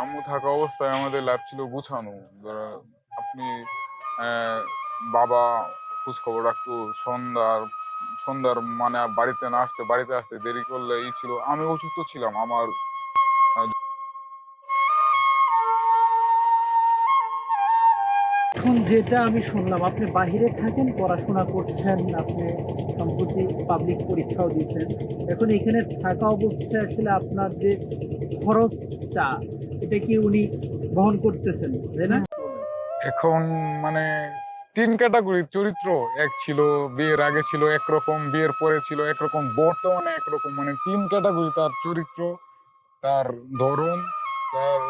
আম্মু থাকা অবস্থায় আমাদের ল্যাব ছিল গুছানো। আপনি বাবা খোঁজ খবর রাখতো, সন্ধ্যার সন্ধ্যার মানে বাড়িতে না আসতে, বাড়িতে আসতে দেরি করলে এই ছিল। আমি অসুস্থ ছিলাম, আমার যেটা আমি শুনলাম আপনি বাহিরে থাকেন পড়াশোনা করছেন আপনি সম্প্রতি পাবলিক পরীক্ষাও দিয়েছেন। এখন এখানে থাকা অবস্থায় আসলে আপনার যে খরচটা এটা কি উনি বহন করতেছেন তাই না? এখন মানে তিন ক্যাটাগরির চরিত্র এক ছিল বিয়ের আগে ছিল একরকম বিয়ের পরে ছিল একরকম বর্তমানে একরকম মানে তিন ক্যাটাগরি তার চরিত্র তার ধরন তার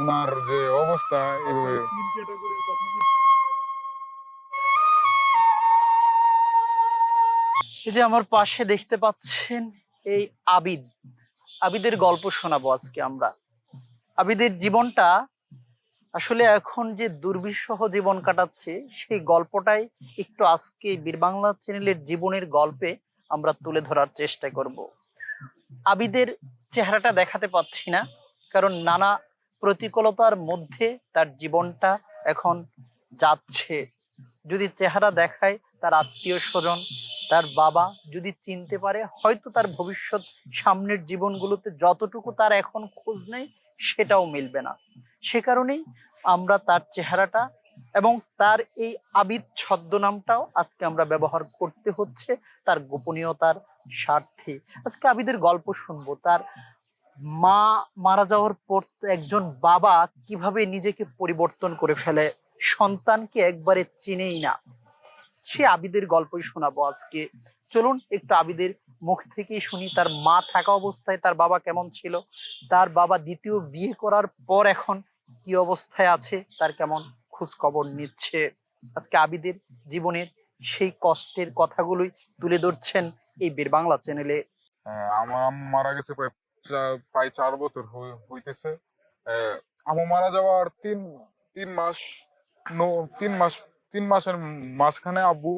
উনার যে অবস্থা এই যে আমার পাশে দেখতে পাচ্ছেন এই আবিদ। আবিদের গল্প শোনাবো আজকে আমরা। আবিদের জীবনটা আসলে এখন যে দুর্বিষহ জীবন কাটাচ্ছে, সেই গল্পটাই একটু আজকে বীরবাংলা চ্যানেলের জীবনের গল্পে আমরা তুলে ধরার চেষ্টা করব। আবিদের চেহারাটা দেখাতে পাচ্ছি না, কারণ নানা প্রতিকূলতার মধ্যে তার জীবনটা এখন যাচ্ছে। যদি চেহারা দেখায় তার আত্মীয় স্বজন তার বাবা যদি চিনতে পারে, হয়তো তার ভবিষ্যৎ সামনের জীবনগুলোতে যতটুকু তার এখন খোঁজ নেই, সেটাও মিলবে না। সে কারণেই আমরা তার চেহারাটা এবং তার এই আবিদ ছদ্মনামটাও আজকে আমরা ব্যবহার করতে হচ্ছে তার গোপনীয়তার স্বার্থে। আজকে আবিদের গল্প শুনব। তার মা মারা যাওয়ার পর একজন বাবা কীভাবে নিজেকে পরিবর্তন করে ফেলে? সন্তানকে একবারে চিনেই না। সে আবিদের গল্পই শোনাবো আজকে। চলুন একটু আবিদের মুখ থেকেই শুনি তার মা থাকা অবস্থায় তার বাবা কেমন ছিল তার বাবা দ্বিতীয় বিয়ে করার পর এখন কি অবস্থায় আছে তার কেমন খোঁজ খবর নিচ্ছে। আজকে আবিদের জীবনের সেই কষ্টের কথাগুলোই তুলে ধরছেন এই বীর বাংলা চ্যানেলে। আহ, আমার মারা গেছে প্রায় প্রায় চার বছর হইতেছে। আহ, আম্মু মারা যাওয়ার তিন তিন মাস ন- তিন মাস তিন মাসের মাঝখানে আব্বু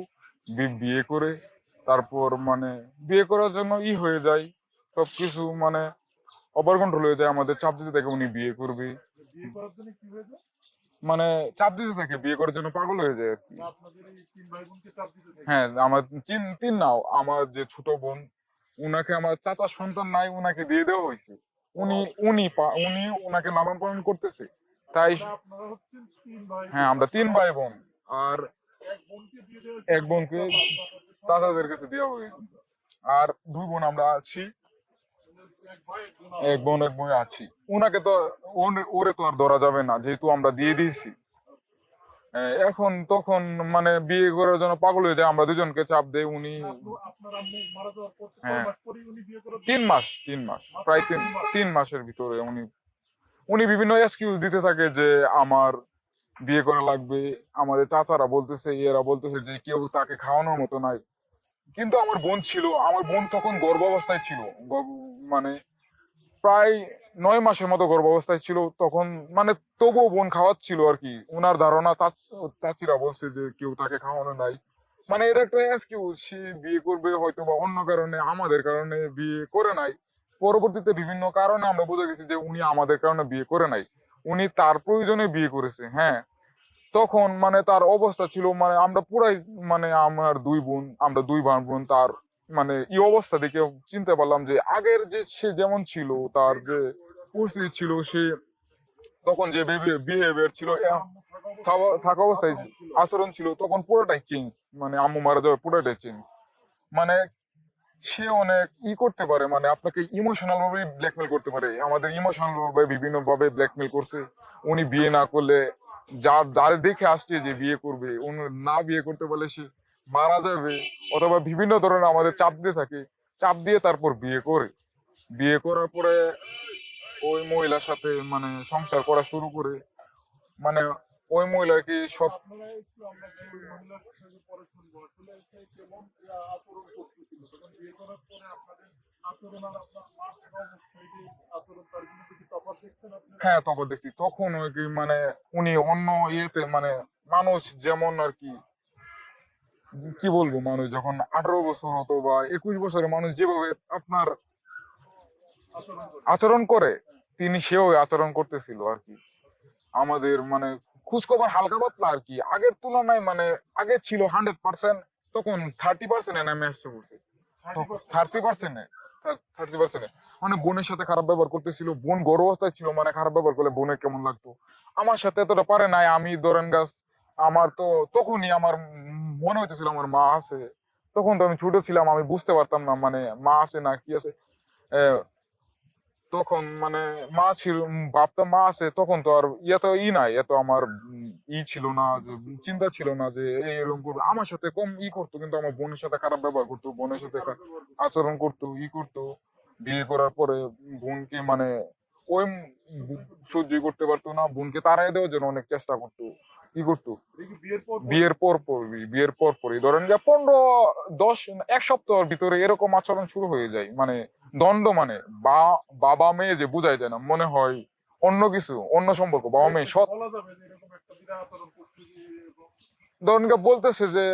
বিয়ে করে তারপর মানে বিয়ে করার জন্য ই হয়ে যায় সবকিছু মানে ওভার কন্ট্রোল হয়ে যায় আমাদের চাপ দিতে থাকে উনি বিয়ে করবে। মানে চাপ দিতে থাকে বিয়ে করার জন্য পাগল হয়ে যায় আর কি। হ্যাঁ আমার তিন তিন নাও আমার যে ছোট বোন উনাকে আমার চাচা সন্তান নাই উনাকে দিয়ে দেওয়া হয়েছে। উনি উনি উনি উনাকে লালন পালন করতেছে। তাই হ্যাঁ আমরা তিন ভাই বোন আর এক বোনকে দাদাদের কাছে হয়েছে। আর দুই বোন আমরা আছি। এক বোন এক বোন আছি। উনাকে তো ওরে তো আর ধরা যাবে না যেহেতু আমরা দিয়ে দিয়েছি। এখন তখন মানে বিয়ে করার জন্য পাগল হয়ে যায় আমরা দুজনকে চাপ দেই উনি। হ্যাঁ। তিন মাস তিন মাস প্রায় তিন তিন মাসের ভিতরে উনি উনি বিভিন্ন এক্সকিউজ দিতে থাকে যে আমার বিয়ে করা লাগবে। আমাদের চাচারা বলতেছে এরা বলতেছে যে কেউ তাকে খাওয়ানোর মতো নাই। কিন্তু আমার বোন ছিল, আমার বোন তখন গর্ভাবস্থায় ছিল। মানে প্রায় নয় মাসের মতো গর্ভাবস্থায় ছিল। তখন মানে তবুও বোন খাওয়াচ্ছিল আর কি। ওনার ধারণা চাচ- চাচিরা বলছে যে কেউ তাকে খাওয়ানো নাই। মানে এটা একটা এক্সকিউজ সে বিয়ে করবে হয়তো বা অন্য কারণে, আমাদের কারণে বিয়ে করে নাই। পরবর্তীতে বিভিন্ন কারণে আমরা বুঝে গেছি যে উনি আমাদের কারণে বিয়ে করে নাই। উনি তার প্রয়োজনে বিয়ে করেছে হ্যাঁ। তখন মানে তার অবস্থা ছিল মানে আমরা পুরাই মানে আমার দুই বোন, আমরা দুই ভাই বোন, তার মানে এই অবস্থা দেখে চিনতে পারলাম যে আগের যে সে যেমন ছিল, তার যে পরিস্থিতি ছিল, সে তখন যে বিহেভিয়ার ছিল থাকা- থাকা অবস্থায় আচরণ ছিল, তখন পুরোটাই চেঞ্জ মানে আম্মু মারা যাওয়ার পুরোটাই চেঞ্জ মানে সে অনেক ই করতে পারে মানে আপনাকে ইমোশনাল ভাবে ব্ল্যাকমেল করতে পারে। আমাদের ইমোশনাল ভাবে বিভিন্ন ভাবে ব্ল্যাকমেল করছে। উনি বিয়ে না করলে, যার যার দেখে আসছে যে বিয়ে করবে, উনি না বিয়ে করতে পারলে সে মারা যাবে, অথবা বিভিন্ন ধরনের আমাদের চাপ দিয়ে থাকে। চাপ দিয়ে তারপর বিয়ে করে। বিয়ে করার পরে ওই মহিলার সাথে মানে সংসার করা শুরু করে। মানে ওই মহিলা কি সব হ্যাঁ তখন দেখছি। তখন ওই কি মানে উনি অন্য ইয়েতে মানে মানুষ যেমন আর কি কি বলব মানুষ যখন আঠারো বছর হতো বা একুশ বছরের মানুষ যেভাবে আপনার আচরণ করে। তিনি সেও আচরণ করতেছিল আর কি। আমাদের মানে খোঁজখবর হালকা পাতলা আর কি। আগের তুলনায় মানে আগে ছিল হান্ড্রেড পার্সেন্ট তখন থার্টি পার্সেন্ট নামে আসছে বলছে। থার্টি পার্সেন্ট থার্টি মানে বোনের সাথে খারাপ ব্যবহার করতেছিল, বোন গর্ভ অবস্থায় ছিল মানে খারাপ ব্যবহার করলে বোনের কেমন লাগতো? আমার সাথে এতটা পারে নাই, আমি ধরেন গাছ, আমার তো তখনই আমার মনে হইতেছিল আমার মা আছে। তখন তো আমি ছোট ছিলাম, আমি বুঝতে পারতাম না মানে মা আছে না কি আছে। তখন মানে মা ছিল ভাবতাম মা আছে, তখন তো আর এত ই নাই, এত আমার ই ছিল না যে, চিন্তা ছিল না যে এরকম করবে। আমার সাথে কম ই করতো, কিন্তু আমার বোনের সাথে খারাপ ব্যবহার করতো, বোনের সাথে আচরণ করতো, ই করতো। বিয়ে করার পরে বোনকে মানে ওই সহ্যই করতে পারতো না, বোনকে তাড়াই দেওয়ার জন্য অনেক চেষ্টা করতো। ই করতো? বিয়ের পর পর? বিয়ের পর পরই ধরেন যে পনেরো দশ এক সপ্তাহের ভিতরে এরকম আচরণ শুরু হয়ে যায়। মানে দণ্ড মানে বা বাবা মেয়ে যে বুঝাই যায় না মনে হয় অন্য কিছু অন্য সম্পর্ক বাবা মেয়ে সৎ। ধরেন বলতেছে যে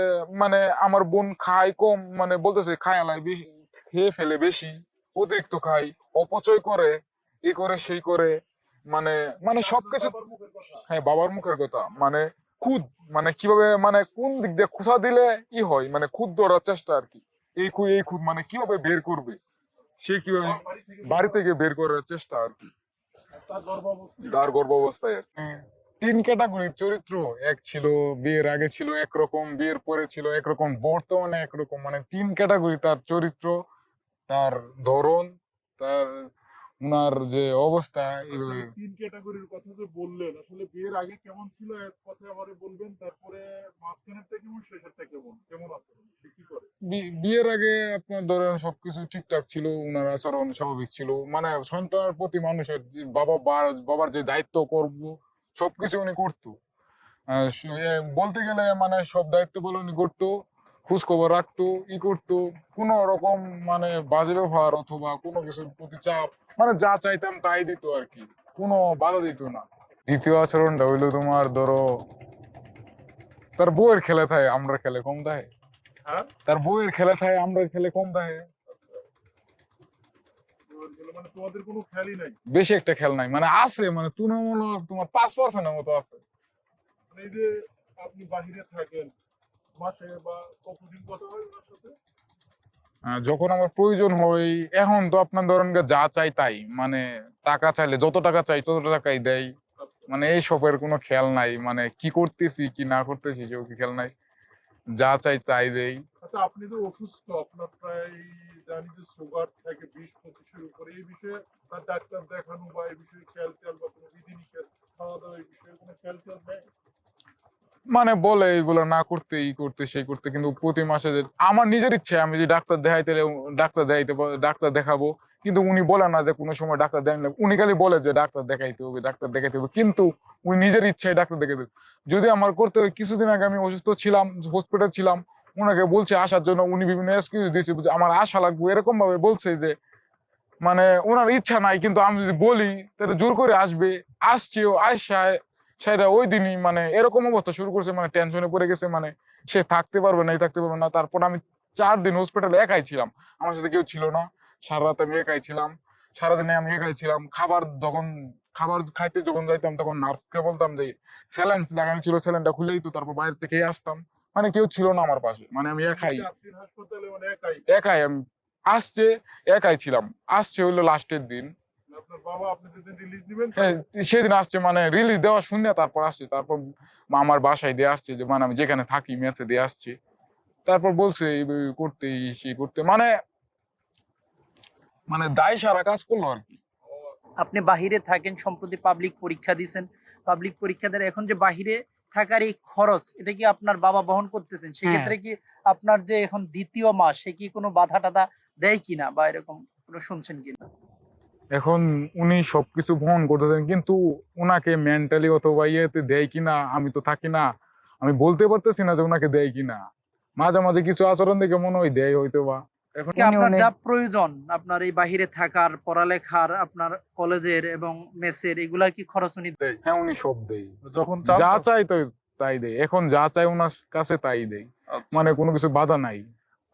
মানে আমার বোন খায় কম মানে বলতেছে খায় আলাই বেশি খেয়ে ফেলে বেশি অতিরিক্ত খাই অপচয় করে ই করে সেই করে মানে মানে সবকিছু হ্যাঁ বাবার মুখের কথা। মানে খুদ মানে কীভাবে মানে কোন দিক দিয়ে খুসা দিলে ই হয়? মানে খুদ ধরার চেষ্টা আর কি। এই খুদ এই খুদ মানে কীভাবে বের করবে? সে কীভাবে বাড়ি থেকে বের করার চেষ্টা আর কি। তার গর্ভ অবস্থায় আর তিন ক্যাটাগরির চরিত্র। এক ছিল বিয়ের আগে ছিল একরকম বিয়ের পরে ছিল একরকম বর্তমানে একরকম। মানে তিন ক্যাটাগরি তার চরিত্র তার ধরন তার উনার যে অবস্থা আচ্ছা, তিন ক্যাটাগরির কথা যে বললেন আসলে বিয়ের আগে কেমন ছিল? এক কথায় আমারে বলবেন তারপরে মাঝখানেরটা কেমন শেষেরটা কেমন? কেমন করে? বিয়ের আগে আপনার ধরেন সবকিছু ঠিকঠাক ছিল উনার আচরণ স্বাভাবিক ছিল মানে সন্তানের প্রতি মানুষের বাবা বাবার যে দায়িত্ব করব সবকিছু উনি করতো। বলতে গেলে মানে সব দায়িত্ব বলে উনি করতো। খোঁজ খবর রাখতো ই করতো কোনো রকম মানে বাজে ব্যবহার অথবা কোনো কিছুর প্রতি চাপ মানে যা চাইতাম তাই দিত আর কি কোনো বাধা দিত না। দ্বিতীয় আচরণটা হইল তোমার ধরো তার বউয়ের খেলে থাকে আমরা খেলে কম দেয়। হ্যাঁ? তার বউয়ের খেলা থাকে আমরা খেলে কম নাই বেশি একটা খেল নাই মানে আছে মানে তুলনামূলক তোমার পাঁচ পার্সেন্টের মতো আছে। মানে এই যে আপনি বাহিরে থাকেন মাসে বা কতদিন কথা হয় ওনার সাথে? যখন আমার প্রয়োজন হয় এখন তো আপনার ধরেন যা চাই তাই। মানে টাকা চাইলে যত টাকা চাই তত টাকাই দেয় মানে এই সবের কোনো খেয়াল নাই। মানে কি করতেছি কি না করতেছি সেও কি খেয়াল নাই। যা চাই তাই দেই। আচ্ছা আপনি তো অসুস্থ আপনার প্রায় জানি যে সুগার থাকে বিশ পঁচিশের উপরে এই বিষয়ে তার ডাক্তার দেখানো বা এই বিষয়ে খেয়াল বা কোনো বিধি নিষেধ খাওয়া দাওয়া এই বিষয়ে কোনো খেয়াল খেয়াল নেই? মানে বলে এগুলো না করতে, ই করতে, সেই করতে, কিন্তু প্রতি মাসে যে, আমার নিজের ইচ্ছে, আমি যে ডাক্তার দেখাইতে ডাক্তার দেখাইতে ডাক্তার দেখাবো, কিন্তু উনি বলে না যে কোনো সময় ডাক্তার দেন না উনি খালি বলে যে ডাক্তার দেখাইতে হবে, ডাক্তার দেখাইতে হবে, কিন্তু উনি নিজের ইচ্ছায় ডাক্তার দেখাইতে। যদি আমার করতে হয়, কিছুদিন আগে আমি অসুস্থ ছিলাম হসপিটাল ছিলাম ওনাকে বলছে আসার জন্য, উনি বিভিন্ন এক্সকিউজ দিয়েছে আমার আশা লাগবে, এরকম ভাবে বলছে যে মানে ওনার ইচ্ছা নাই, কিন্তু আমি যদি বলি, তাহলে জোর করে আসবে আসছেও আসায় সেটা ওই দিনই মানে এরকম অবস্থা শুরু করছে মানে টেনশনে পড়ে গেছে মানে সে থাকতে পারবে না থাকতে পারবে না। তারপর আমি চার দিন হসপিটালে একাই ছিলাম। আমার সাথে কেউ ছিল না। সারা রাত আমি একাই ছিলাম। সারাদিনে আমি একাই ছিলাম। খাবার যখন খাবার খাইতে যখন যাইতাম তখন নার্সকে বলতাম যে স্যালাইন লাগানো ছিল স্যালাইনটা খুলে দিত তারপর বাইরে থেকে আসতাম। মানে কেউ ছিল না আমার পাশে। মানে আমি একাই। মানে একাই? একাই আমি। আসছে একাই ছিলাম। আসছে হলো লাস্টের দিন। আপনার বাবা আপনি যেদিন রিলিজ দিবেন হ্যাঁ সেদিন আসছে মানে রিলিজ দেওয়া শুনে তারপর আসছে তারপর আমার বাসায় দিয়ে আসছে যে মানে আমি যেখানে থাকি মেসে দিয়ে আসছি। তারপর বলছে করতে সেই করতে মানে মানে দায় সারা কাজ করল আর কি। আপনি বাহিরে থাকেন সম্প্রতি পাবলিক পরীক্ষা দিছেন পাবলিক পরীক্ষা দ্বারা এখন যে বাহিরে থাকার এই খরচ এটা কি আপনার বাবা বহন করতেছেন? সেক্ষেত্রে কি আপনার যে এখন দ্বিতীয় মাস সে কি কোনো বাধা টাধা দেয় কিনা বা এরকম কোনো শুনছেন কিনা? এখন উনি সবকিছু বহন করতেছেন কিন্তু উনাকে মেন্টালি অথবা ইয়েতে দেয় কিনা আমি তো থাকি না। আমি বলতে পারতেছি না যে উনাকে দেয় কিনা। মাঝে মাঝে কিছু আচরণ দেখে মনে হয় দেয় হয়তো বা এখন আপনার যা প্রয়োজন আপনার এই বাহিরে থাকার পড়ালেখার আপনার কলেজের এবং মেসের এগুলার কি খরচ উনি দেয়? হ্যাঁ উনি সব দেয়। যখন যা চাই তো তাই দেয়। এখন যা চাই ওনার কাছে তাই দেয়। আচ্ছা। মানে কোনো কিছু বাধা নাই।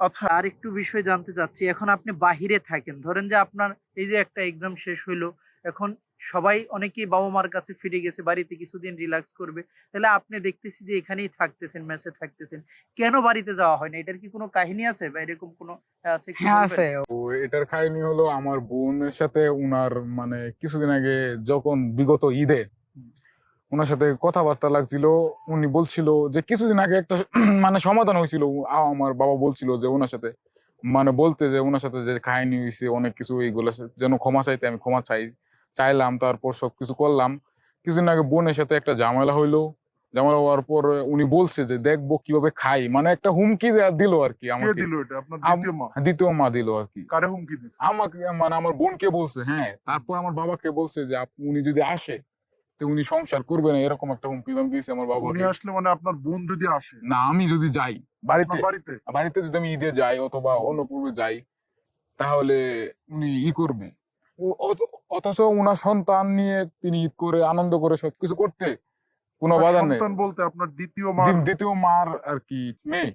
আচ্ছা আর একটু বিষয় জানতে চাচ্ছি। এখন আপনি বাহিরে থাকেন। ধরেন যে আপনার এই যে একটা এক্সাম শেষ হইল এখন সবাই অনেকেই বাবা মার কাছে ফিরে গেছে বাড়িতে কিছুদিন রিল্যাক্স করবে। তাহলে আপনি দেখতেছি যে এখানেই থাকতেছেন মেসে থাকতেছেন। কেন বাড়িতে যাওয়া হয় না? এটার কি কোনো কাহিনী আছে বা এরকম কোনো আছে হ্যাঁ আছে। এটার কাহিনী হলো আমার বোনের সাথে উনার মানে কিছুদিন আগে যখন বিগত ঈদে ওনার সাথে কথাবার্তা লাগছিল উনি বলছিল যে কিছুদিন আগে একটা মানে সমাধান হয়েছিল। আমার বাবা বলছিল যে ওনার সাথে মানে বলতে যে ওনার সাথে যে কাহিনী হয়েছে অনেক কিছু এইগুলো যেন ক্ষমা চাইতে আমি ক্ষমা চাই চাইলাম তারপর সবকিছু করলাম। কিছুদিন আগে বোনের সাথে একটা ঝামেলা হইল। ঝামেলা হওয়ার পর উনি বলছে যে দেখব কীভাবে খাই। মানে একটা হুমকি দিল আর কি আমাকে। দ্বিতীয় মা? দিল আর কি। কারে হুমকি দিছে? আমাকে মানে আমার বোনকে বলছে হ্যাঁ তারপর আমার বাবাকে বলছে যে উনি যদি আসে তো উনি সংসার করবে না এরকম একটা হুমকি দাম দিয়েছে আমার উনি আসলে মানে আপনার বোন যদি আসে। না আমি যদি যাই বাড়িতে? বাড়িতে। বাড়িতে? যদি আমি ঈদে যাই অথবা অন্য পূর্বে যাই তাহলে উনি ই করবে। অথচ ওনার সন্তান নিয়ে তিনি ঈদ করে আনন্দ করে সবকিছু করতে কোনো বাধা নেই। সন্তান বলতে আপনার দ্বিতীয় মা? দ্বিতীয় মার আর কি মেয়ে।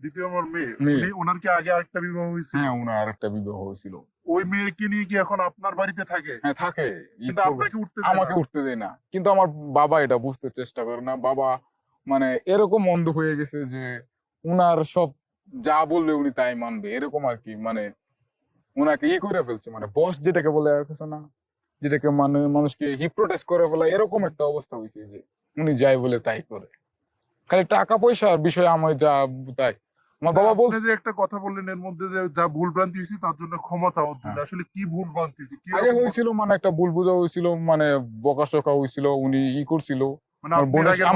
দ্বিতীয় মার মেয়ে। মেয়ে। উনি ওনার কি আগে আরেকটা বিবাহ হয়েছে হ্যাঁ ওনার আরেকটা বিবাহ হয়েছিল। ওই মেয়েকে নিয়ে কি এখন আপনার বাড়িতে থাকে? হ্যাঁ থাকে। কিন্তু আপনাকে উঠতে দেয় না। আমাকে উঠতে দেয় না। কিন্তু আমার বাবা এটা বুঝতে চেষ্টা করে না। বাবা মানে এরকম অন্ধ হয়ে গেছে যে উনার সব যা বলবে উনি তাই মানবে। এরকম আর কি মানে উনাকে ই করে ফেলছে। মানে বস যেটাকে বলে আর কিছু না। যেটাকে মানে মানুষকে হিপ্রোটাইজ করে ফেলা এরকম একটা অবস্থা হয়েছে যে উনি যাই বলে তাই করে। খালি টাকা পয়সার বিষয়ে আমার যা তাই। আমার বাবা বলছে যে একটা কথা বললেন এর মধ্যে যে যা ভুল ভ্রান্তি হয়েছে তার জন্য ক্ষমা চাওয়ার জন্য। হ্যাঁ। আসলে কি ভুল ভ্রান্তি হয়েছে? কি আগে হয়েছিল মানে একটা ভুল বুঝা হয়েছিল মানে বকাশকা হয়েছিল উনি ই করছিল। মানে আমার বোন বসে-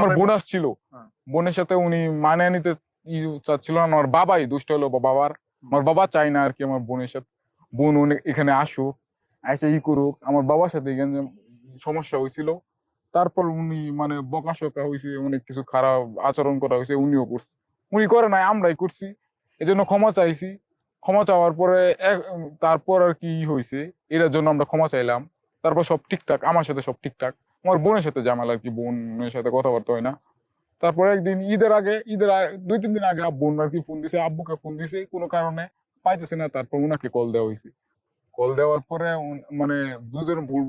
হ্যাঁ। বোনের সাথে উনি মানিয়ে নিতে চাচ্ছিল না আমার বাবাই দুষ্ট হলো বাবার। আমার বাবা চাই না আর কি আমার বোনের সাথে। বোন এখানে আসুক এসে ই করুক। আমার বাবার সাথে এখানে সমস্যা হয়েছিল তারপর উনি মানে বকাশকা হয়েছে অনেক কিছু খারাপ আচরণ করা হয়েছে উনিও করছে। উনি করে নাই, আমরাই করছি। এই জন্য ক্ষমা চাইছি। ক্ষমা চাওয়ার পরে তারপর আর কি হয়েছে, এটার জন্য আমরা ক্ষমা চাইলাম। তারপর সব ঠিকঠাক, আমার সাথে সব ঠিকঠাক। আমার বোনের সাথে জামাল আর কি, বোনের সাথে কথাবার্তা হয় না। তারপরে একদিন ঈদের আগে, ঈদের দুই, তিন দিন আগে বোন আর কি ফোন দিছে, আব্বুকে ফোন দিছে, কোনো কারণে পাইতেছে না, তারপর উনাকে কল দেওয়া হয়েছে। কল দেওয়ার পরে মানে দুজন ভুল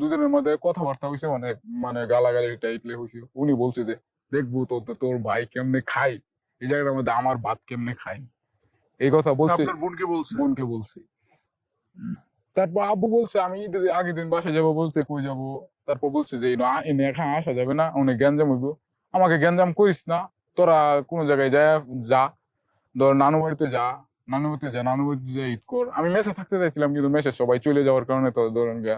দুজনের মধ্যে কথাবার্তা হয়েছে অনেক মানে গালাগালি টাইপলে হয়েছে। উনি বলছে যে, দেখব তোর তোর ভাই কেমনে খাই এই জায়গাটার মধ্যে আমার ভাত কেমনে খাই? এই কথা বলছে। বোনকে বলছে? বোনকে বলছে। তারপর আব্বু বলছে আমি আগের দিন বাসা যাব। বলছে কই যাব? তারপর বলছে যে "না, এনে এখানে আসা যাবে না অনেক গ্যাঞ্জাম হইব। আমাকে গ্যাঞ্জাম করিস না তোরা কোনো জায়গায় যা যা। ধর নানু বাড়িতে যা নানু বাড়িতে যা নানু বাড়িতে যা ঈদ কর। আমি মেসে থাকতে চাইছিলাম কিন্তু মেসে সবাই চলে যাওয়ার কারণে তো ধরেন গা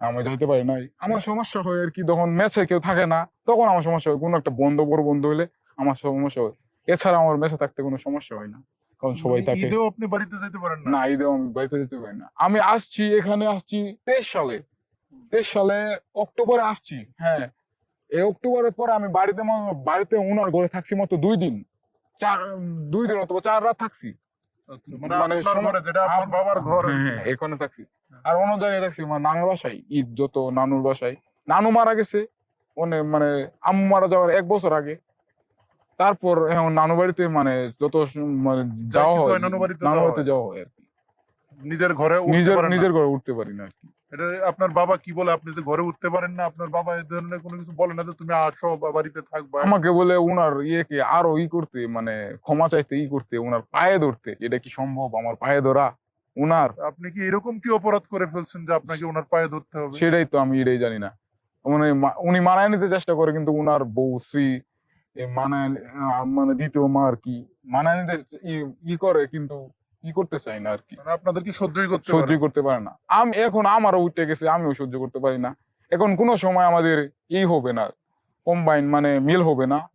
আমি যাইতে পারি নাই। আমার সমস্যা হয় আর কি যখন মেসে কেউ থাকে না তখন আমার সমস্যা হয়। কোনো একটা বন্ধ বড় বন্ধ হইলে আমার সমস্যা হয়। এছাড়া আমার মেসে থাকতে কোনো সমস্যা হয় না কারণ সবাই মানে থাকে। ঈদেও আপনি বাড়িতে যেতে পারেন না। না ঈদেও আমি বাড়িতে যেতে পারি না। আমি আসছি এখানে আসছি তেইশ সালে। তেইশ সালে অক্টোবরে আসছি হ্যাঁ। এই অক্টোবরের পরে আমি বাড়িতে বাড়িতে ওনার ঘরে থাকছি মাত্র দুই দিন। চার দুই দিন অথবা চার রাত থাকছি। আচ্ছা, মানে মানে যেটা আপনার বাবার ঘর। হ্যাঁ হ্যাঁ এখানে থাকছি। আর অন্য জায়গায় থাকছি আমার নানুর বাসায় ঈদ যত নানুর বাসায়। নানু মারা গেছে মানে আম্মু মারা যাওয়ার এক বছর আগে। তারপর এখন নানু বাড়িতে মানে যত মানে যাওয়া হয় নানু বাড়িতে যাওয়া হয়। আর কি। নিজের ঘরে নিজের নিজের ঘরে উঠতে পারি না আর কি। এটা আপনার বাবা কি বলে? আপনি যে ঘরে উঠতে পারেন না আপনার বাবা এই ধরনের কোনো কিছু বলে না যে তুমি আসো বা বাড়িতে থাকবা। আমাকে বলে উনার ইয়েকে আরও ই করতে মানে ক্ষমা চাইতে ই করতে উনার পায়ে ধরতে এটা কি সম্ভব? আমার পায়ে ধরা? উনার? আপনি কি এরকম কি অপরাধ করে ফেলছেন যে আপনাকে ওনার পায়ে ধরতে হবে? সেটাই তো আমি এটাই জানি না। মানে উনি মানায় নিতে চেষ্টা করে কিন্তু উনার বউ শ্রী মানায় মানে দ্বিতীয় মা আর কি মানায় নিতে ই- করে কিন্তু ই করতে চাই না আর কি। মানে আপনাদের কি সহ্যই করতে সহ্য করতে পারে না। আমি এখন আমারও উঠে গেছে আমিও সহ্য করতে পারি না। এখন কোনো সময় আমাদের ই হবে না কম্বাইন মানে মিল হবে না।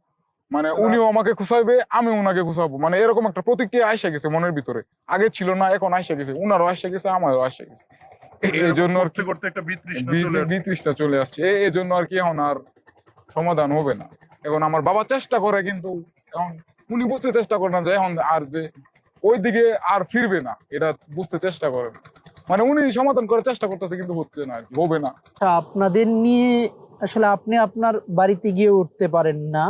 মানে উনিও আমাকে খুশাইবে আমি ওনাকে খুশাবো মানে এরকম একটা প্রতিক্রিয়া আইসা গেছে মনের ভিতরে। আগে ছিল না এখন আইসা গেছে উনারও আইসা গেছে আমারও আইসা গেছে। এই জন্য আর করতে কি করতে একটা আসে। বিতৃষ্ণা চলে আসছে। এই জন্য আর কি এখন আর সমাধান হবে না। এখন আমার বাবা চেষ্টা করে কিন্তু এখন উনি বুঝতে চেষ্টা করে না যে এখন আর যে ওই দিকে আর ফিরবে না এটা বুঝতে চেষ্টা করে না। মানে উনি সমাধান করার চেষ্টা করতেছে কিন্তু হচ্ছে না হবে না। আচ্ছা, আপনাদের নিয়ে আসলে আপনি আপনার বাড়িতে গিয়ে উঠতে পারেন না।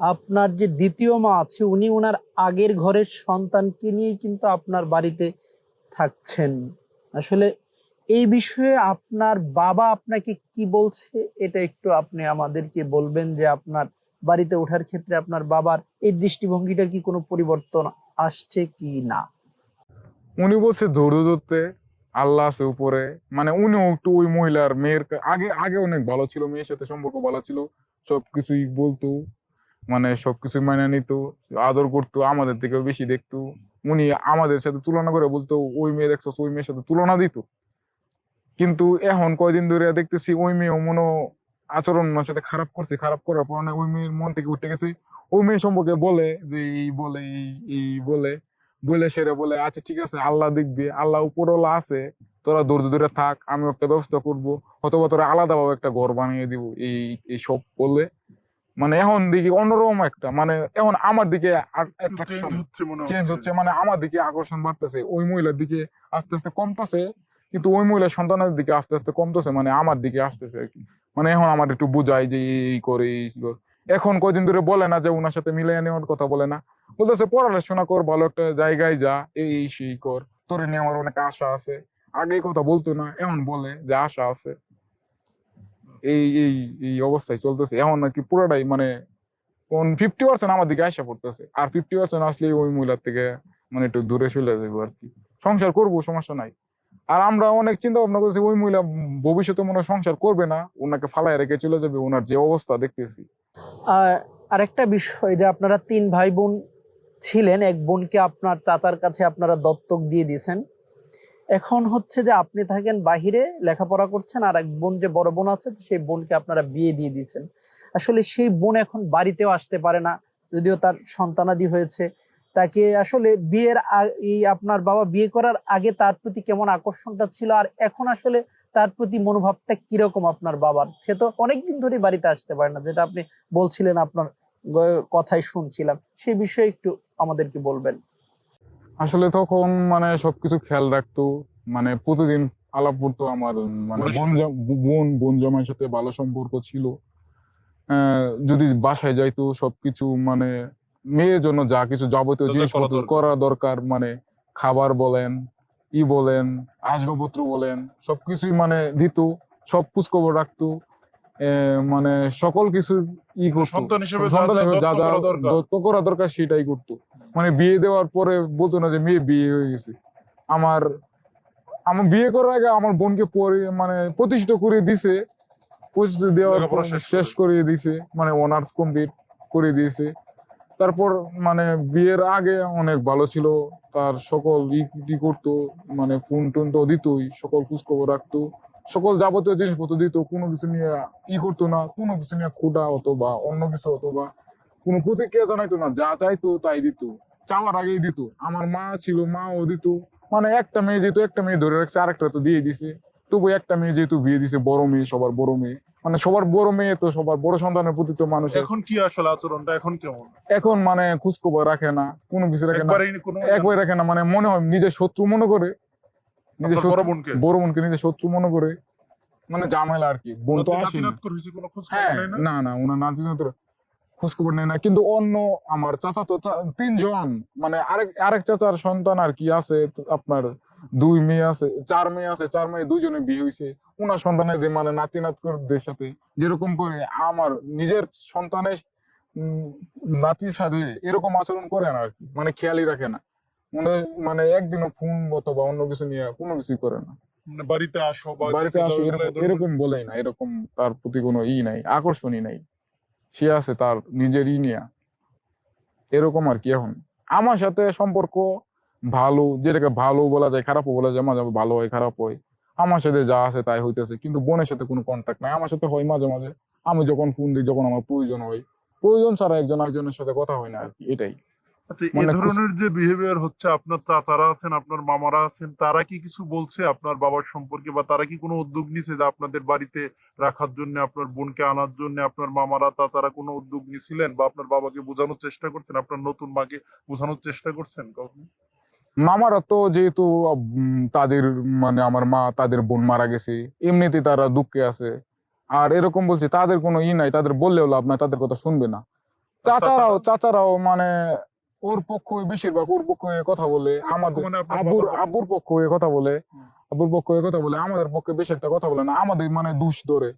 আপনার যে দ্বিতীয় মা আছে উনি ওনার আগের ঘরের সন্তানকে নিয়ে কিন্তু আপনার বাড়িতে থাকছেন। আসলে এই বিষয়ে আপনার বাবা আপনাকে কি বলছে? এটা একটু আপনি আমাদেরকে বলবেন যে আপনার বাড়িতে ওঠার ক্ষেত্রে আপনার বাবার এই দৃষ্টিভঙ্গিটার কি কোনো পরিবর্তন আসছে কি না? উনি বলছে ধৈর্য ধরতে আল্লাহ আছে উপরে। মানে উনিও একটু ওই মহিলার মেয়ের আগে আগে অনেক ভালো ছিল, মেয়ের সাথে সম্পর্ক ভালো ছিল। সবকিছুই বলতো মানে সবকিছু মানে নিত, আদর করতো, আমাদের থেকেও বেশি দেখতো। উনি আমাদের সাথে তুলনা করে বলতো, ওই মেয়ে দেখছ, ওই মেয়ের সাথে তুলনা দিত। কিন্তু এখন কয়দিন ধরে দেখতেছি ওই মেয়ে মনো আচরণ ওনার সাথে খারাপ করছে খারাপ করার পর ওই মেয়ের মন থেকে উঠে গেছে। ওই মেয়ে সম্পর্কে বলে যে এই বলে এই বলে বলে সেরে বলে আচ্ছা ঠিক আছে আল্লাহ দেখবে আল্লাহ উপরওয়ালা আছে তোরা দূরে দূরে থাক আমি একটা ব্যবস্থা করব অথবা তোরা আলাদাভাবে একটা ঘর বানিয়ে দিব। এই এই সব বলে মানে এখন দিকে অন্যরকম একটা মানে এখন আমার দিকে চেঞ্জ হচ্ছে মানে আমার দিকে আকর্ষণ বাড়তেছে ওই মহিলার দিকে আস্তে আস্তে কমতেছে। কিন্তু ওই মহিলার সন্তানের দিকে আস্তে আস্তে কমতেছে মানে আমার দিকে আসতেছে আর কি। মানে এখন আমার একটু বুঝাই যে এই করে এই করে। এখন কয়দিন ধরে বলে না যে ওনার সাথে মিলিয়ে নেওয়ার কথা বলে না। বলতেছে পড়াশোনা কর, ভালো একটা জায়গায় যা, এই, সেই কর। তোর নিয়ে আমার অনেক আশা আছে। আগে কথা বলতো না, এখন বলে যে আশা আছে। এই এই এই অবস্থায় চলতেছে। এখন নাকি পুরোটাই মানে কোন ফিফটি পার্সেন্ট আমার দিকে আসা পড়তেছে। আর ফিফটি পার্সেন্ট আসলে ওই মহিলার থেকে মানে একটু দূরে চলে যাব আর কি। সংসার করব, সমস্যা নাই। আর আমরা অনেক চিন্তা ভাবনা করছি ওই মহিলা ভবিষ্যতে মনে সংসার করবে না, ওনাকে ফালায় রেখে চলে যাবে, ওনার যে অবস্থা দেখতেছি। আর আরেকটা বিষয় যে আপনারা তিন ভাই বোন ছিলেন, এক বোনকে আপনার চাচার কাছে আপনারা দত্তক দিয়ে দিয়েছেন। এখন হচ্ছে যে আপনি থাকেন বাহিরে, লেখাপড়া করছেন, আর এক বোন যে বড় বোন আছে, সেই বোনকে আপনারা বিয়ে দিয়ে দিয়েছেন। আসলে সেই বোন এখন বাড়িতেও আসতে পারে না, যদিও তার সন্তানাদি হয়েছে। তাকে আসলে বিয়ের এই আপনার বাবা বিয়ে করার আগে তার প্রতি কেমন আকর্ষণটা ছিল? আর এখন আসলে তার প্রতি মনোভাবটা কীরকম আপনার বাবার? সে তো অনেকদিন ধরে বাড়িতে আসতে পারে না যেটা আপনি বলছিলেন আপনার কথাই শুনছিলাম। সে বিষয়ে একটু আমাদেরকে বলবেন। আসলে তখন মানে সবকিছু খেয়াল রাখতো। মানে প্রতিদিন আলাপ করতো আমার মানে বোন জা- বোন বোন জামাইয়ের সাথে ভালো সম্পর্ক ছিল। আহ, যদি বাসায় যাইতো সবকিছু মানে মেয়ের জন্য যা কিছু যাবতীয় জিনিসপত্র করা দরকার। মানে খাবার বলেন ই বলেন আসবাবপত্র বলেন সবকিছুই মানে দিত সব খোঁজখবর রাখতো মানে সকল কিছু ই করতো। যা যা যা করা দরকার। সেটাই করতো। মানে বিয়ে দেওয়ার পরে বলতো না যে মেয়ে বিয়ে হয়ে গেছে। আমার আমার বিয়ে করার আগে আমার বোনকে পরে মানে প্রতিষ্ঠিত করে দিছে। প্রতিষ্ঠিত দেওয়ার শেষ করে। দিছে। মানে অনার্স কমপ্লিট করে দিয়েছে তারপর মানে বিয়ের আগে অনেক ভালো ছিল। তার সকল ই করতো মানে ফোন টোন তো দিতই, সকল খোঁজখবর রাখতো। সকল যাবতীয় জিনিসপত্র দিত, কোনো কিছু নিয়ে ই করতো না, কোনো কিছু নিয়ে খুঁটা হতো বা অন্য কিছু হতো বা কোনো প্রতিক্রিয়া জানাইতো না, যা চাইতো তাই দিত। চাওয়ার আগেই দিত। আমার মা ছিল, মাও দিত। মানে একটা মেয়ে যেহেতু একটা মেয়ে ধরে রাখছে, আরেকটা তো দিয়ে দিছে। তবু একটা মেয়ে যেহেতু বিয়ে দিছে বড় মেয়ে সবার বড় মেয়ে। মানে সবার বড় মেয়ে তো সবার বড় সন্তানের প্রতি তো মানুষের এখন কি আসলে আচরণটা? এখন কেমন? এখন মানে খোঁজখবর রাখে না কোনো কিছু রাখে না। একবার রাখে না মানে মনে হয় নিজের শত্রু মনে করে। নিজের বড় বোনকে? বড় বোনকে নিজের শত্রু মনে করে। মানে ঝামেলা আর কি। বোন তো খোঁজ হ্যাঁ না? না না ওনার নাতি নাতির খোঁজ খবর নেয় না। কিন্তু অন্য আমার চাচা তো তিনজন মানে আরেক আরেক চাচার সন্তান আর কি আছে আপনার দুই মেয়ে আছে চার মেয়ে আছে চার মেয়ে দুইজনে বিয়ে হয়েছে ওনার সন্তানের মানে নাতি নাতদের সাথে যেরকম করে আমার নিজের সন্তানের নাতির সাথে এরকম আচরণ করে না আর কি মানে খেয়ালই রাখে না। মানে একদিনও ফোন অথবা অন্য কিছু নিয়ে কোনো কিছুই করে না। মানে বাড়িতে আসো বাড়িতে আসো এরকম বলেই না। এরকম তার প্রতি কোনো ই নাই আকর্ষণই নাই। সে আছে তার নিজের ই নিয়ে। এরকম আর কি এখন। আমার সাথে সম্পর্ক ভালো যেটাকে ভালো বলা যায় খারাপও বলা যায় মাঝে ভালো হয় খারাপ হয়। আমার সাথে যা আছে তাই হইতেছে কিন্তু বোনের সাথে কোনো কন্ট্যাক্ট নাই। আমার সাথে হয় মাঝে মাঝে আমি যখন ফোন দিই যখন আমার প্রয়োজন হয় প্রয়োজন ছাড়া একজন একজনের সাথে কথা হয় না আর কি এটাই। আচ্ছা এই মানে ধরনের যে বিহেভিয়ার হচ্ছে আপনার চাচারা আছেন আপনার মামারা আছেন তারা কি কিছু বলছে আপনার বাবার সম্পর্কে? বা তারা কি কোনো উদ্যোগ নিছে যে আপনাদের বাড়িতে রাখার জন্য আপনার বোনকে আনার জন্য আপনার মামারা চাচারা কোনো উদ্যোগ নিছিলেন? বা আপনার বাবাকে বোঝানোর চেষ্টা করছেন? আপনার নতুন মাকে বোঝানোর চেষ্টা করছেন কখনো? মামারা তো যেহেতু তাদের মানে আমার মা তাদের বোন মারা গেছে এমনিতে তারা দুঃখে আছে। আর এরকম বলছে তাদের কোনো ই নাই তাদের বললেও লাভ নাই তাদের কথা শুনবে না। চাচারাও চাচারাও মানে ওর পক্ষ বেশিরভাগ ওর পক্ষ হয়ে কথা বলে আমাদের মানে আবুর আব্বুর পক্ষ হয়ে কথা বলে আব্বুর পক্ষে কথা বলে আমাদের পক্ষে বেশি একটা কথা বলে না আমাদের মানে দুষ ধরে।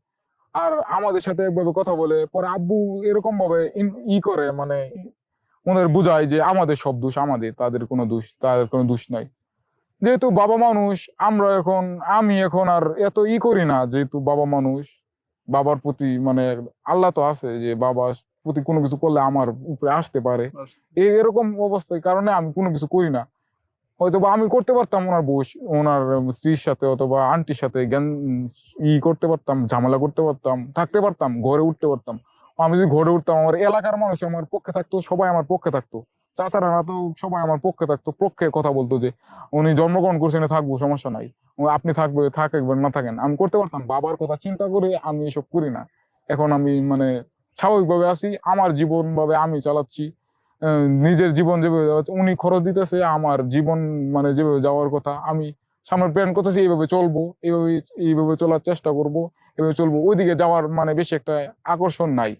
আর আমাদের সাথে একভাবে কথা বলে পরে আব্বু এরকম ভাবে ই করে মানে ওদের বুঝায় যে আমাদের সব দোষ আমাদের তাদের কোনো দোষ তাদের কোনো দোষ নাই। যেহেতু বাবা মানুষ আমরা এখন আমি এখন আর এত ই করি না যেহেতু বাবা মানুষ বাবার প্রতি মানে আল্লাহ তো আছে যে বাবা প্রতি কোনো কিছু করলে আমার উপরে আসতে পারে। এই এরকম অবস্থায় কারণে আমি কোনো কিছু করি না। হয়তো বা আমি করতে পারতাম ওনার বস ওনার স্ত্রীর সাথে অথবা আন্টির সাথে জ্ঞান ই করতে পারতাম ঝামেলা করতে পারতাম থাকতে পারতাম ঘরে উঠতে পারতাম। আমি যদি ঘরে উঠতাম, আমার এলাকার মানুষ আমার পক্ষে থাকতো, সবাই আমার পক্ষে থাকতো। চাচারা তো সবাই আমার পক্ষে থাকতো, পক্ষে কথা বলতো যে, উনি জন্মগ্রহণ করছেন থাকব, সমস্যা নাই। আপনি থাকবে থাকবেন না থাকেন। আমি করতে পারতাম, বাবার কথা চিন্তা করে আমি এসব করি না। এখন আমি মানে স্বাভাবিকভাবে আছি, আমার জীবন ভাবে আমি চালাচ্ছি। নিজের জীবন যেভাবে যাচ্ছে, উনি খরচ দিতেছে, আমার জীবন মানে যেভাবে যাওয়ার কথা, আমি সামনে প্ল্যান করতেছি, এইভাবে চলবো, এইভাবে এইভাবে চলার চেষ্টা করব এভাবে চলবো। ওইদিকে যাওয়ার মানে বেশি একটা আকর্ষণ নাই।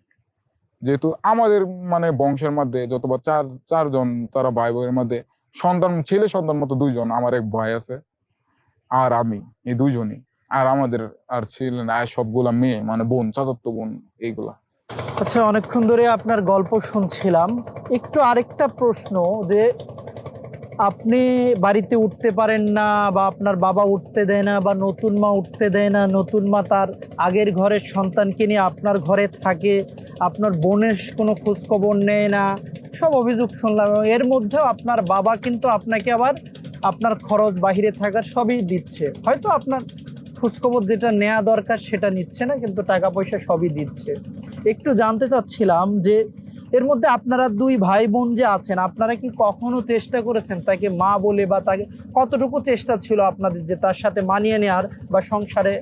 যেহেতু আমাদের মানে বংশের মধ্যে যতবার চার, চারজন তারা ভাই বোনের মধ্যে সন্তান, ছেলে সন্তান মতো দুইজন, আমার এক ভাই আছে আর আমি, এই দুইজনই। আর আমাদের আর ছিলেন আর সবগুলা মেয়ে মানে বোন চাচাত্ত বোন, এইগুলা। আচ্ছা অনেকক্ষণ ধরে আপনার গল্প শুনছিলাম। একটু আরেকটা প্রশ্ন যে আপনি বাড়িতে উঠতে পারেন না বা আপনার বাবা উঠতে দেয় না বা নতুন মা উঠতে দেয় না, নতুন মা তার আগের ঘরের সন্তানকে নিয়ে আপনার ঘরে থাকে, আপনার বোনের কোনো খোঁজখবর নেয় না, সব অভিযোগ শুনলাম এবং এর মধ্যেও আপনার বাবা কিন্তু আপনাকে আবার আপনার খরচ বাহিরে থাকার সবই দিচ্ছে। হয়তো আপনার খোঁজখবর যেটা নেওয়া দরকার সেটা নিচ্ছে না, কিন্তু টাকা পয়সা সবই দিচ্ছে। একটু জানতে চাচ্ছিলাম যে এর মধ্যে আপনারা দুই ভাই বোন যে আছেন আপনারা কি কখনো চেষ্টা করেছেন তাকে মা বলে বা তাকে কতটুকু চেষ্টা ছিল আপনাদের যে তার সাথে মানিয়ে নেওয়ার বা সংসারে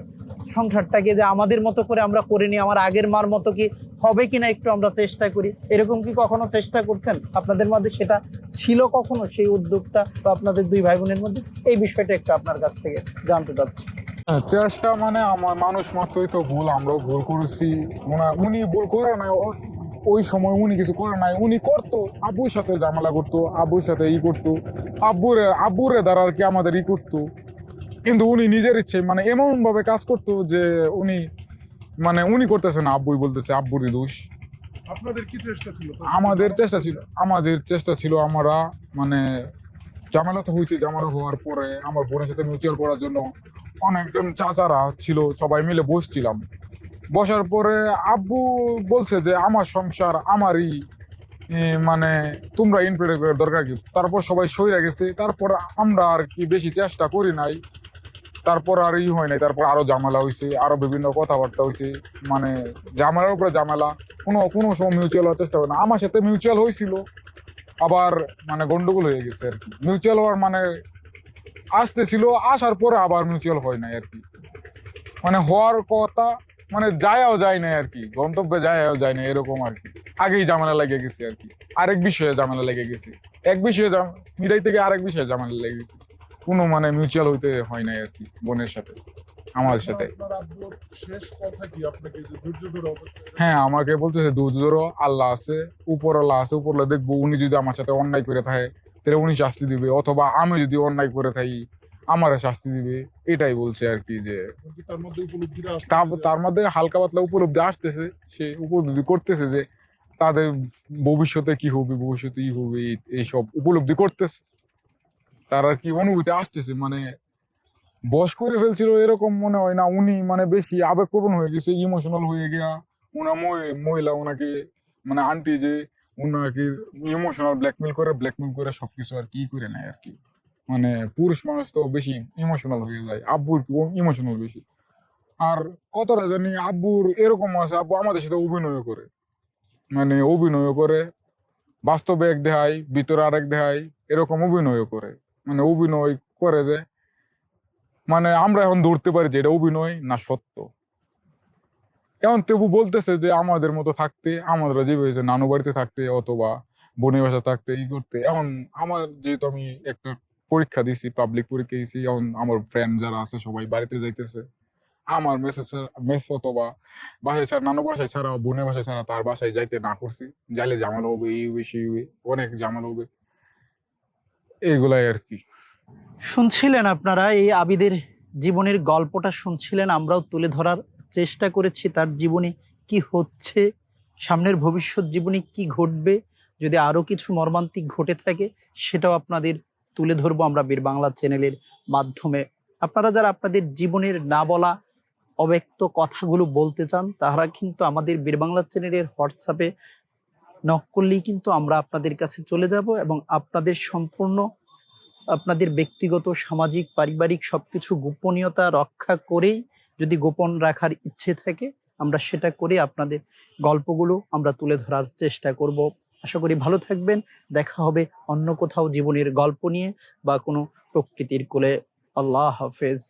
সংসারটাকে যে আমাদের মতো করে আমরা করে নিই আমার আগের মার মতো কি হবে কিনা একটু আমরা চেষ্টা করি? এরকম কি কখনো চেষ্টা করছেন? আপনাদের মধ্যে সেটা ছিল কখনো সেই উদ্যোগটা বা আপনাদের দুই ভাই বোনের মধ্যে? এই বিষয়টা একটু আপনার কাছ থেকে জানতে চাচ্ছি। হ্যাঁ, চেষ্টা মানে আমার মানুষ মাত্রই তো ভুল আমরাও ভুল করেছি। উনি ভুল করে ও- ওই সময় উনি কিছু করে নাই উনি করতো আব্বুর সাথে ঝামেলা করতো আব্বুর সাথে ই করতো আব্বুরে আব্বুরে দ্বারা আর কি আমাদের ই করতো। কিন্তু উনি নিজের ইচ্ছে মানে এমন ভাবে কাজ করতো যে উনি মানে উনি করতেছে না আব্বুই বলতেছে আব্বুরই দোষ। আপনাদের কি চেষ্টা ছিল? আমাদের চেষ্টা ছিল আমাদের চেষ্টা ছিল আমরা মানে ঝামেলা তো হয়েছে ঝামেলা হওয়ার পরে আমার বোনের সাথে মিউচুয়াল করার জন্য অনেকজন চাচারা ছিল সবাই মিলে বসছিলাম। বসার পরে আব্বু বলছে যে, আমার সংসার আমারই মানে তোমরা ইনফ্লুয়েন্স করার দরকার কি? তারপর সবাই সইরা গেছে। তারপর আমরা আর কি বেশি চেষ্টা করি নাই। তারপর আর ই হয় নাই। তারপর আরও ঝামেলা হয়েছে আরও বিভিন্ন কথাবার্তা হয়েছে মানে ঝামেলার উপরে ঝামেলা। কোনো কোনো সময় মিউচুয়াল হওয়ার চেষ্টা করে না। আমার সাথে মিউচুয়াল হয়েছিল আবার মানে গন্ডগোল হয়ে গেছে আর কি। মিউচুয়াল হওয়ার মানে আসতেছিল, আসার পরে আবার মিউচুয়াল হয় নাই আর কি। মানে হওয়ার কথা মানে যায়ও যায় না আর কি, গন্তব্যে যায়ও যায় না এরকম আর কি। আগেই ঝামেলা লেগে গেছে আর কি। আরেক বিষয়ে ঝামেলা লেগে গেছে। এক বিষয়ে মিরাই থেকে আরেক বিষয়ে ঝামেলা লেগে গেছে। কোনো মানে মিউচুয়াল হইতে হয় নাই আর কি, বোনের সাথে, আমার সাথে। হ্যাঁ আমাকে বলতেছে দুধ ধরো আল্লাহ আছে, উপর আল্লাহ আছে উপরলা দেখব। উনি যদি আমার সাথে অন্যায় করে থাকে, তাহলে উনি শাস্তি দিবে। অথবা আমি যদি অন্যায় করে থাকি আমারে শাস্তি দিবে এটাই বলছে আর কি যে তার মধ্যে হালকা পাতলা উপলব্ধি আসতেছে সে উপলব্ধি করতেছে যে তাদের ভবিষ্যতে কি হবে ভবিষ্যতে কি হবে এইসব উপলব্ধি করতেছে। তার আর কি অনুভূতি আসতেছে মানে বস করে ফেলছিল এরকম মনে হয় না উনি মানে বেশি আবেগপ্রবণ হয়ে গেছে ইমোশনাল হয়ে গিয়া। উনা মহি- মহিলা ওনাকে মানে আন্টি যে উনাকে ইমোশনাল ব্ল্যাকমেল করে ব্ল্যাকমেল করে সবকিছু আর কি করে নেয় আর কি। মানে পুরুষ মানুষ তো বেশি ইমোশনাল হয়ে যায়, আব্বুর ইমোশনাল বেশি। আর কতটা জানি আব্বুর এরকম আছে, আব্বু আমাদের সাথে অভিনয় করে। মানে অভিনয় করে, বাস্তবে এক দেখায় ভিতরে আরেক দেখায় এরকম অভিনয় করে। মানে অভিনয় করে যে মানে আমরা এখন ধরতে পারি যে এটা অভিনয় না সত্য। এখন তবু বলতেছে যে, আমাদের মতো থাকতে, আমাদের যেভাবে নানু বাড়িতে থাকতে অথবা বনে বাসা থাকতে, ই করতে, এখন আমার যেহেতু আমি একটা পরীক্ষা দিছি পাবলিক পরীক্ষা দিছি। এখন আমার ফ্রেন্ড যারা আছে সবাই বাড়িতে যাইতেছে। আমার মেসেজ মেস অথবা বাসায় ছাড়া, নানু বাসায় ছাড়া, বোনের বাসায় ছাড়া তার বাসায় যাইতে না করছি। যাইলে ঝামেলা হবে, এই হবে, সেই হবে, অনেক জামাল হবে। এইগুলাই আর কি। শুনছিলেন আপনারা, এই আবিদের জীবনের গল্পটা শুনছিলেন, আমরাও তুলে ধরার চেষ্টা করেছি, তার জীবনে কি হচ্ছে, সামনের ভবিষ্যৎ জীবনে কি ঘটবে, যদি আরও কিছু মর্মান্তিক ঘটে থাকে, সেটাও আপনাদের তুলে ধরবো আমরা বীর বাংলা চ্যানেলের মাধ্যমে। আপনারা যারা আপনাদের জীবনের না বলা অব্যক্ত কথাগুলো বলতে চান তারা কিন্তু আমাদের বীর বাংলা চ্যানেলের হোয়াটসঅ্যাপে নক করলেই কিন্তু আমরা আপনাদের কাছে চলে যাব এবং আপনাদের সম্পূর্ণ, আপনাদের ব্যক্তিগত, সামাজিক, পারিবারিক সবকিছু গোপনীয়তা রক্ষা করেই যদি গোপন রাখার ইচ্ছে থাকে, আমরা সেটা করে আপনাদের গল্পগুলো আমরা তুলে ধরার চেষ্টা করব। আশা করি ভালো থাকবেন। দেখা হবে অন্য কোথাও জীবনের গল্প নিয়ে বা কোনো প্রকৃতির কোলে। আল্লাহ হাফেজ।